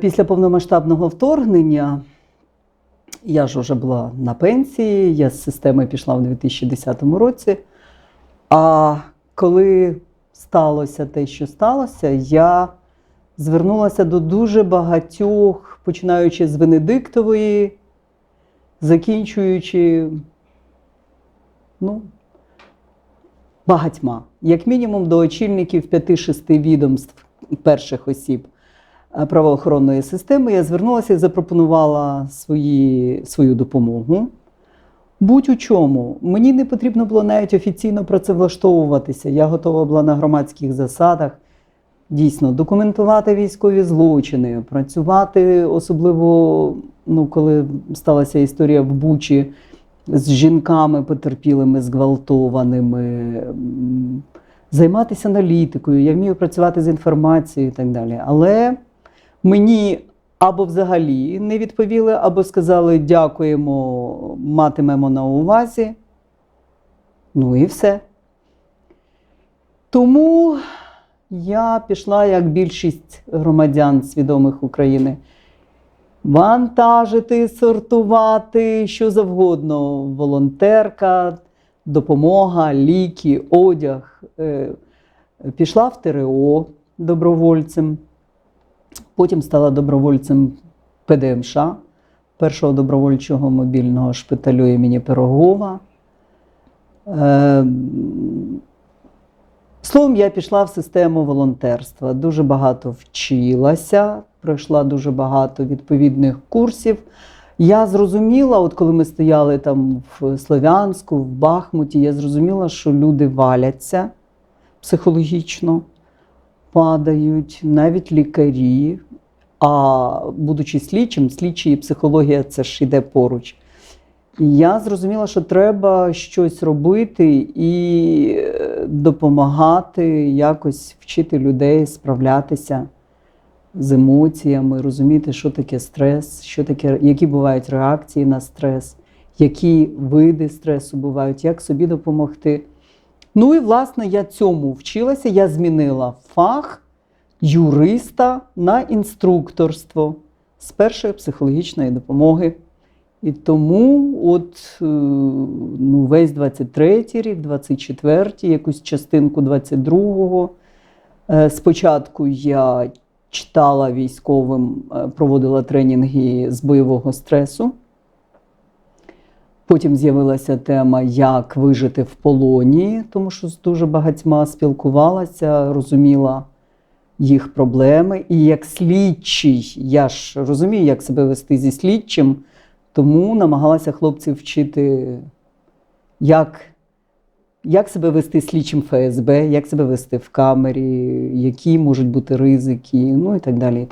Після повномасштабного вторгнення я ж вже була на пенсії, я з системи пішла в 2010 році. А коли сталося те, що сталося, я звернулася до дуже багатьох, починаючи з Венедиктової, закінчуючи ну, багатьма, як мінімум до очільників 5-6 відомств перших осіб правоохоронної системи, я звернулася і запропонувала свої, свою допомогу. Будь у чому. Мені не потрібно було навіть офіційно працевлаштовуватися. Я готова була на громадських засадах дійсно документувати військові злочини, працювати, особливо ну, коли сталася історія в Бучі з жінками потерпілими, зґвалтованими, займатися аналітикою. Я вмію працювати з інформацією і так далі. Але мені або взагалі не відповіли, або сказали дякуємо, матимемо на увазі. Ну і все. Тому я пішла, як більшість громадян свідомих України, вантажити, сортувати, що завгодно. Волонтерка, допомога, ліки, одяг. Е, Пішла в ТРО добровольцем. Потім стала добровольцем ПДМШ, першого добровольчого мобільного шпиталю імені Пирогова. Е, Словом, я пішла в систему волонтерства. Дуже багато вчилася, пройшла дуже багато відповідних курсів. Я зрозуміла, от коли ми стояли там в Слов'янську, в Бахмуті, я зрозуміла, що люди валяться психологічно, падають, навіть лікарі. А будучи слідчим, слідчі і психологія це ж йде поруч. Я зрозуміла, що треба щось робити і е, допомагати якось вчити людей справлятися з емоціями, розуміти, що таке стрес, що таке, які бувають реакції на стрес, які види стресу бувають, як собі допомогти. Ну і власне я цьому вчилася. Я змінила фах юриста на інструкторство з першої психологічної допомоги. І тому, от е, ну, весь 23-й рік, 24-й, якусь частинку 22-го. е, Спочатку я читала військовим, е, проводила тренінги з бойового стресу. Потім з'явилася тема, як вижити в полоні, тому що з дуже багатьма спілкувалася, розуміла їх проблеми. І як слідчий, я ж розумію, як себе вести зі слідчим, тому намагалася хлопців вчити, як, як себе вести слідчим ФСБ, як себе вести в камері, які можуть бути ризики, ну і так далі.